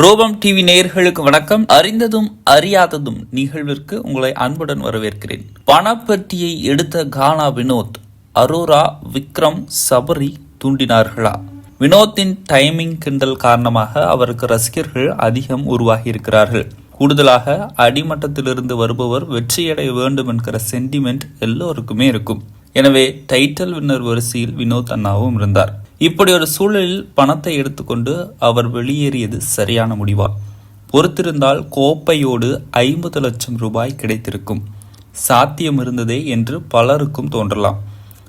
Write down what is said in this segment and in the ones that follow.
ரோபம் TV நேயர்களுக்கு வணக்கம். அறிந்ததும் அறியாததும் நிகழ்விற்கு உங்களை அன்புடன் வரவேற்கிறேன். பணப்பெட்டியை எடுத்த கானா வினோத் அரோரா விக்ரம் சபரி தூண்டினார்களா? வினோத்தின் டைமிங் கிண்டல் காரணமாக அவருக்கு ரசிகர்கள் அதிகம் உருவாகி இருக்கிறார்கள் கூடுதலாக அடிமட்டத்திலிருந்து வருபவர் வெற்றியடைய வேண்டும் என்கிற சென்டிமெண்ட் எல்லோருக்குமே இருக்கும். எனவே டைட்டில் வின்னர் வரிசையில் வினோத் அண்ணாவும் இருந்தார். இப்படி ஒரு சூழலில் பணத்தை எடுத்துக்கொண்டு அவர் வெளியேறியது சரியான முடிவா? பொறுத்திருந்தால் கோப்பையோடு ஐம்பது லட்சம் ரூபாய் கிடைத்திருக்கும். சாத்தியம் இருந்ததே என்று பலருக்கும் தோன்றலாம்.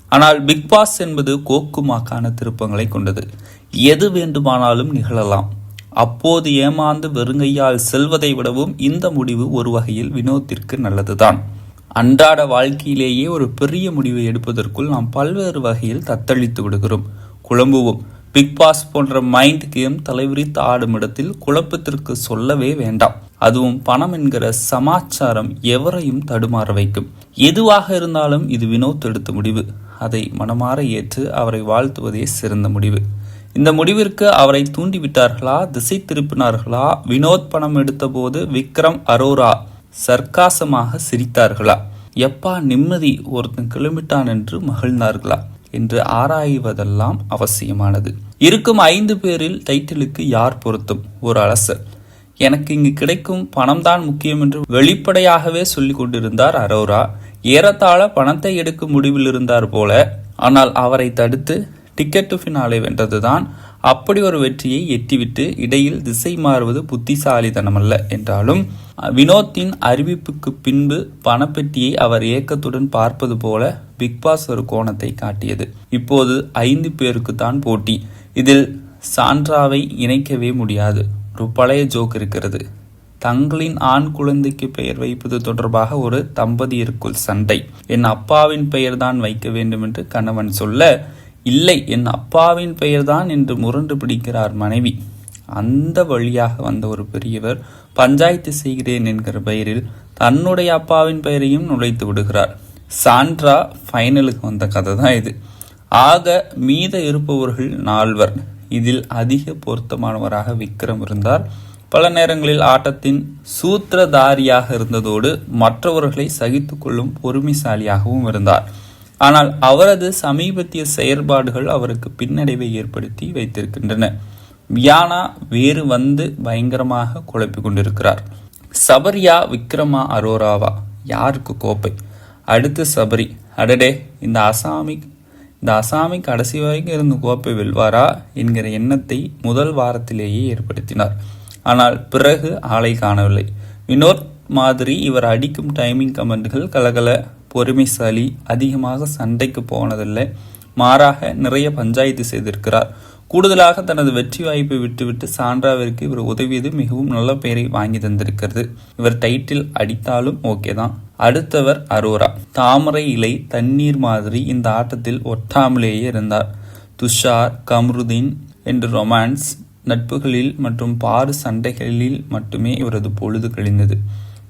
ஆனால் பிக் பாஸ் என்பது கோக்குமாக்கான திருப்பங்களை கொண்டது. எது வேண்டுமானாலும் நிகழலாம். அப்போது ஏமாந்து வெறுங்கையால் செல்வதை விடவும் இந்த முடிவு ஒரு வகையில் வினோத்திற்கு நல்லதுதான். அன்றாட வாழ்க்கையிலேயே ஒரு பெரிய முடிவை எடுப்பதற்குள் நாம் பல்வேறு வகையில் தத்தளித்து விடுகிறோம். குழம்புவோம். பிக் பாஸ் போன்ற மைண்ட் கேம் தலைவிரித்து ஆடும் இடத்தில் குழப்பத்திற்கு சொல்லவே வேண்டாம். அதுவும் பணம் என்கிற சமாச்சாரம் எவரையும் தடுமாற வைக்கும். எதுவாக இருந்தாலும் இது வினோத் எடுத்த முடிவு. அதை மனமாற ஏற்று அவரை வாழ்த்துவதே சிறந்த முடிவு. இந்த முடிவிற்கு அவரை தூண்டிவிட்டார்களா திசை திருப்பினார்களா வினோத் பணம் எடுத்தபோது விக்ரம் அரோரா சர்க்காசமாக சிரித்தார்களா? எப்பா நிம்மதி ஒருத்தன் கிளம்பிட்டான் என்று மகிழ்ந்தார்களா? என்று ஆராய்வதெல்லாம் அவசியமானது. இருக்கும் ஐந்து பேரில் டைட்டிலுக்கு யார் பொருத்தும்? ஒரு அரசர் எனக்கு இங்கு கிடைக்கும் பணம்தான் முக்கியம் என்று வெளிப்படையாகவே சொல்லிக் கொண்டிருந்தார் அரோரா. ஏறத்தாழ பணத்தை எடுக்கும் முடிவில் இருந்தார் போல. ஆனால் அவரை தடுத்து டிக்கெட் ஃபினாலே வென்றதுதான் அப்படி ஒரு வெற்றியை எட்டிவிட்டு இடையில் திசை மாறுவது புத்திசாலித்தனமல்ல என்றாலும் வினோத்தின் அறிவிப்புக்கு பின்பு பணப்பெட்டியை அவர் ஏக்கத்துடன் பார்ப்பது போல பிக்பாஸ் ஒரு கோணத்தை காட்டியது. இப்போது ஐந்து பேருக்கு தான் போட்டி. இதில் சான்றாவை இணைக்கவே முடியாது. ஒரு பழைய ஜோக் இருக்கிறது. தங்களின் ஆண் குழந்தைக்கு பெயர் வைப்பது தொடர்பாக ஒரு தம்பதியருக்குள் சண்டை. என் அப்பாவின் பெயர்தான் வைக்க வேண்டும் என்று கணவன் சொல்ல இல்லை என் அப்பாவின் பெயர்தான் என்று முரண்டு பிடிக்கிறார் மனைவி. அந்த வழியாக வந்த ஒரு பெரியவர் பஞ்சாயத்து செய்கிறேன் என்கிற பெயரில் தன்னுடைய அப்பாவின் பெயரையும் நுழைத்து விடுகிறார். சாண்ட்ரா ஃபைனலுக்கு வந்த கதை தான் இது. ஆக மீத இருப்பவர்கள் நால்வர். இதில் அதிக பொருத்தமானவராக விக்ரம் இருந்தார். பல நேரங்களில் ஆட்டத்தின் சூத்திரதாரியாக இருந்ததோடு மற்றவர்களை சகித்து கொள்ளும் பொறுமைசாலியாகவும் இருந்தார். ஆனால் அவரது சமீபத்திய செயற்பாடுகள் அவருக்கு பின்னடைவை ஏற்படுத்தி வைத்திருக்கின்றன. வியானா வேறு வந்து பயங்கரமாக குழப்பிக் கொண்டிருக்கிறார். சபரியா விக்ரமா அரோராவா? யாருக்கு கோப்பை? அடுத்து சபரி. அடடே இந்த அசாமி இந்த அசாமி கடைசி வரைக்கும் இருந்து கோப்பை வெல்வாரா என்கிற எண்ணத்தை முதல் வாரத்திலேயே ஏற்படுத்தினார். ஆனால் பிறகு ஆளை காணவில்லை. வினோத் மாதிரி இவர் அடிக்கும் டைமிங் கமெண்ட்கள் கலகல. பொறுமைசாலி அதிகமாக சண்டைக்கு போனதில்லை. மாறாக நிறைய பஞ்சாயத்து செய்திருக்கிறார். கூடுதலாக தனது வெற்றி வாய்ப்பை விட்டுவிட்டு சான்றாவிற்கு இவர் உதவியது மிகவும் நல்ல பெயரை வாங்கி தந்திருக்கிறது. இவர் டைட்டில் அடித்தாலும் ஓகே தான். அடுத்தவர் அரோரா. தாமரை இலை தண்ணீர் மாதிரி இந்த ஆட்டத்தில் ஒட்டாமலேயே இருந்தார். துஷார் கம்ருதீன் என்று ரொமான்ஸ் நட்புகளில் மற்றும் பாரு சண்டைகளில் மட்டுமே இவரது பொழுது கழிந்தது.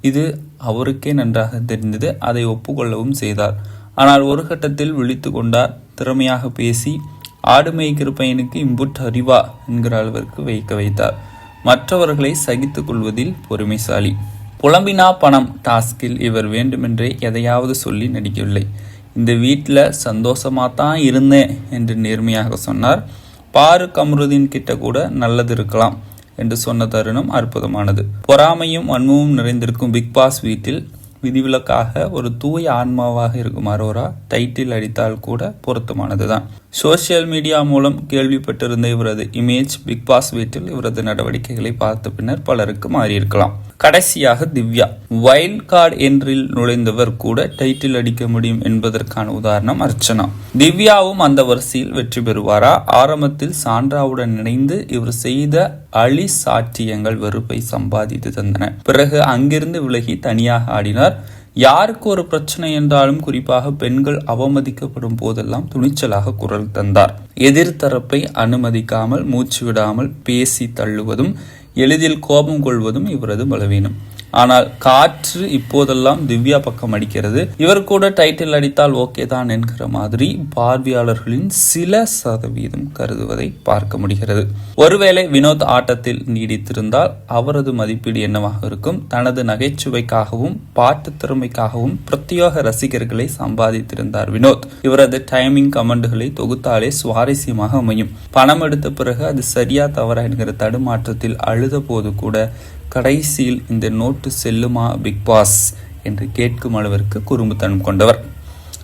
இது அவருக்கே நன்றாக தெரிந்தது அதை ஒப்புக்கொள்ளவும் செய்தார். ஆனால் ஒரு கட்டத்தில் விழித்து கொண்டார் திறமையாக பேசி ஆடு மேய்க்கிற பையனுக்கு இம்புட் அறிவா? என்கிற அளவிற்கு வைக்க வைத்தார். மற்றவர்களை சகித்துக் கொள்வதில் பொறுமைசாலி. புலம்பினா பணம் டாஸ்கில் இவர் வேண்டுமென்றே எதையாவது சொல்லி நடிக்கவில்லை. இந்த வீட்டில் சந்தோஷமாக தான் இருந்தேன் என்று நேர்மையாக சொன்னார். பாரு கம்ருதீன் கிட்ட கூட நல்லது இருக்கலாம். என்று சொன்ன தருணம் அற்புதமானது. பொறாமையும் வன்மமும் நிறைந்திருக்கும் பிக் பாஸ் வீட்டில் விதிவிலக்காக ஒரு தூய ஆன்மாவாக இருக்கும் அரோரா டைட்டில் அடித்தால் கூட பொருத்தமானதுதான். சோசியல் மீடியா மூலம் கேள்விப்பட்டிருந்த இவரது இமேஜ் பிக் பாஸ் வீட்டில் இவரது நடவடிக்கைகளை பார்த்த பின்னர் பலருக்கு மாறியிருக்கலாம். கடைசியாக திவ்யா வைல்ட் கார்டு என்றில் நுழைந்தவர் கூட டைட்டில் அடிக்க முடியும் என்பதற்கான உதாரணம் அர்ச்சனா. திவ்யாவும் அந்த வரிசையில் வெற்றி பெறுவாரா? ஆரம்பத்தில் சான்றாவுடன் இணைந்து இவர் செய்த அழி சாட்சியங்கள் வெறுப்பை சம்பாதித்து தந்தன. பிறகு அங்கிருந்து விலகி தனியாக ஆடினார். யாருக்கு ஒரு பிரச்சனை என்றாலும் குறிப்பாக பெண்கள் அவமதிக்கப்படும் போதெல்லாம் துணிச்சலாக குரல் தந்தார். எதிர்த்தரப்பை அனுமதிக்காமல் மூச்சு விடாமல் பேசி தள்ளுவதும் எளிதில் கோபம் கொள்வதும் இவரது பலவீனம். ஆனால் காற்று இப்போதெல்லாம் திவ்யா பக்கம் அடிக்கிறது. இவர் கூட டைட்டில் அடித்தால் ஓகே தான் என்கிற மாதிரி பார்வையாளர்களின் சில சதவீதம் கருதுவதை பார்க்க முடிகிறது. ஒருவேளை வினோத் ஆட்டத்தில் நீடித்திருந்தால் அவரது மதிப்பீடு என்னவாக இருக்கும்? தனது நகைச்சுவைக்காகவும் பாட்டு திறமைக்காகவும் பிரத்யோக ரசிகர்களை சம்பாதித்திருந்தார் வினோத். இவரது டைமிங் கமெண்டுகளை தொகுத்தாலே சுவாரஸ்யமாக அமையும். பணம் எடுத்த பிறகு அது சரியா தவறா என்கிற தடுமாற்றத்தில் அழுத போது கூட கடைசியில் இந்த நோட்டு செல்லுமா பிக் பாஸ் என்று கேட்கும் அளவிற்கு குறும்புத்தனம் கொண்டவர்.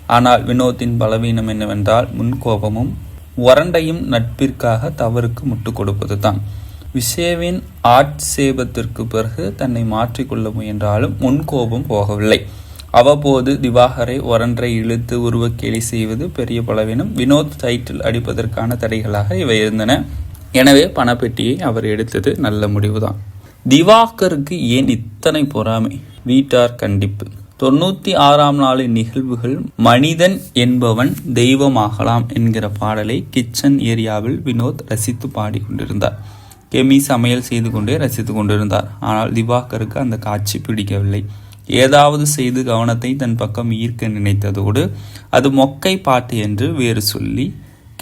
ஆனால் வினோத்தின் பலவீனம் என்னவென்றால் முன்கோபமும் வறண்டையும் நட்பிற்காக தவறுக்கு முட்டுக் கொடுப்பதுதான். விஷேவின் ஆட்சேபத்திற்கு பிறகு தன்னை மாற்றிக்கொள்ள முயன்றாலும் முன்கோபம் போகவில்லை. அவ்வப்போது திவாகரை ஒரன்றை இழுத்து உருவக்கேலி செய்வது பெரிய பலவீனம். வினோத் டைட்டில் அடிப்பதற்கான தடைகளாக இவை இருந்தன. எனவே பணப்பெட்டியை அவர் எடுத்தது நல்ல முடிவுதான். திவாகருக்கு ஏன் இத்தனை பொறாமை? வீட்டார் கண்டிப்பு. தொண்ணூத்தி ஆறாம் நாளின் நிகழ்வுகள் மனிதன் என்பவன் தெய்வமாகலாம் என்கிற பாடலை கிச்சன் ஏரியாவில் வினோத் ரசித்து பாடிக்கொண்டிருந்தார் கெமி சமையல் செய்து கொண்டே ரசித்துக் கொண்டிருந்தார். ஆனால் திவாகருக்கு அந்த காட்சி பிடிக்கவில்லை. ஏதாவது செய்து கவனத்தை தன் பக்கம் ஈர்க்க நினைத்ததோடு அது மொக்கை பாட்டு என்று வேறு சொல்லி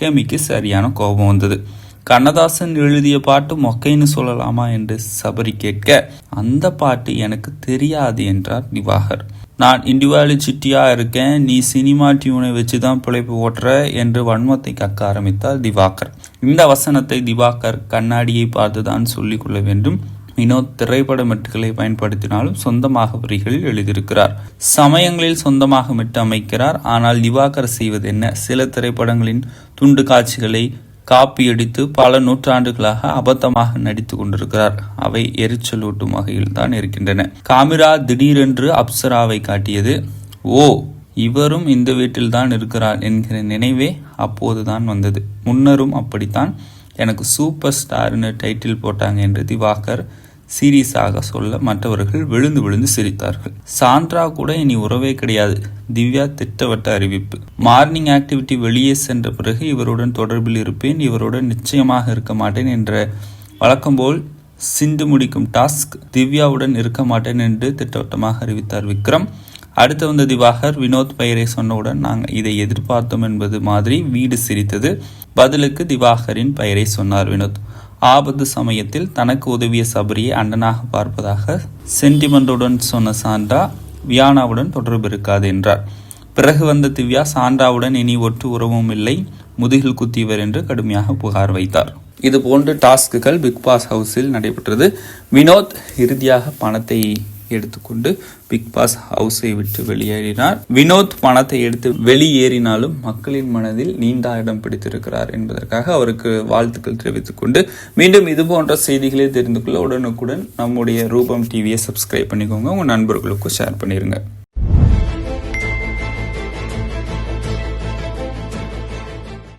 கெமிக்கு சரியான கோபம் வந்தது. கண்ணதாசன் எழுதிய பாட்டு மொக்கைன்னு சொல்லலாமா என்று சபரி கேட்க அந்த பாட்டு எனக்கு தெரியாது என்றார் திவாகர் நான் இண்டிவிஜுவலிட்டியா இருக்கேன் நீ சினிமா டியூனை வச்சு தான் பிழைப்பு ஓட்டுற என்று வன்மத்தை கக்க ஆரம்பித்தார் திவாகர். இந்த வசனத்தை திவாகர் கண்ணாடியை பார்த்துதான் சொல்லிக் கொள்ள வேண்டும். வினோத் திரைப்பட மெட்டுகளை பயன்படுத்தினாலும் சொந்தமாக வரிகளில் எழுதியிருக்கிறார். சமயங்களில் சொந்தமாக மெட்டு அமைக்கிறார். ஆனால் திவாகர் செய்வது என்ன? சில திரைப்படங்களின் துண்டு காட்சிகளை காப்பியடித்து பல நூற்றாண்டுகளாக அபத்தமாக நடித்து கொண்டிருக்கிறார். அவை எரிச்சலூட்டும் வகையில் தான் இருக்கின்றன. காமிரா திடீரென்று அப்சராவை காட்டியது ஓ இவரும் இந்த வீட்டில் தான் இருக்கிறார் என்கிற நினைவே அப்போதுதான் வந்தது. முன்னரும் அப்படித்தான். எனக்கு சூப்பர் ஸ்டார்னு டைட்டில் போட்டாங்க என்று திவாகர் சீரியஸாக சொல்ல மற்றவர்கள் விழுந்து விழுந்து சிரித்தார்கள். சாண்ட்ரா கூட இனி உறவே கிடையாது. திவ்யா திட்டவட்ட அறிவிப்பு. மார்னிங் ஆக்டிவிட்டி வெளியே சென்ற பிறகு இவருடன் தொடர்பில் இருப்பேன் இவருடன் நிச்சயமாக இருக்க மாட்டேன் என்ற வழக்கம்போல் சிந்து முடிக்கும் டாஸ்க் திவ்யாவுடன் இருக்க மாட்டேன் என்று திட்டவட்டமாக அறிவித்தார் விக்ரம். அடுத்து வந்த திவாகர் வினோத் பெயரை சொன்னவுடன் நாங்கள் இதை எதிர்பார்த்தோம் என்பது மாதிரி வீடு சிரித்தது. பதிலுக்கு திவாகரின் பெயரை சொன்னார் வினோத். ஆபத்து சமயத்தில் தனக்கு உதவிய சபரியை அண்டனாக பார்ப்பதாக சென்டிமெண்டுடன் சொன்ன சாண்டா வியானாவுடன் தொடர்பு இருக்காது என்றார். பிறகு வந்த திவ்யா சாண்டாவுடன் இனி ஒற்று உறவும் இல்லை முதுகில் குத்தியவர் என்று கடுமையாக புகார் வைத்தார். இது போன்ற டாஸ்க்குகள் பிக் பாஸ் ஹவுஸில் நடைபெற்றது. வினோத் இறுதியாக பணத்தை எடுத்துக்கொண்டு பிக் பாஸ் ஹவுஸை விட்டு வெளியேறினார். வினோத் பணத்தை எடுத்து வெளியேறினாலும் மக்களின் மனதில் நீண்ட இடம் பிடித்திருக்கிறார் என்பதற்காக அவருக்கு வாழ்த்துக்கள் தெரிவித்துக் கொண்டு மீண்டும் இது போன்ற செய்திகளை தெரிந்து கொள்ள உடனுக்குடன் நம்முடைய ரூபம் டிவியை சப்ஸ்கிரைப் பண்ணிக்கோங்க. உங்க நண்பர்களுக்கும் ஷேர் பண்ணிருங்க.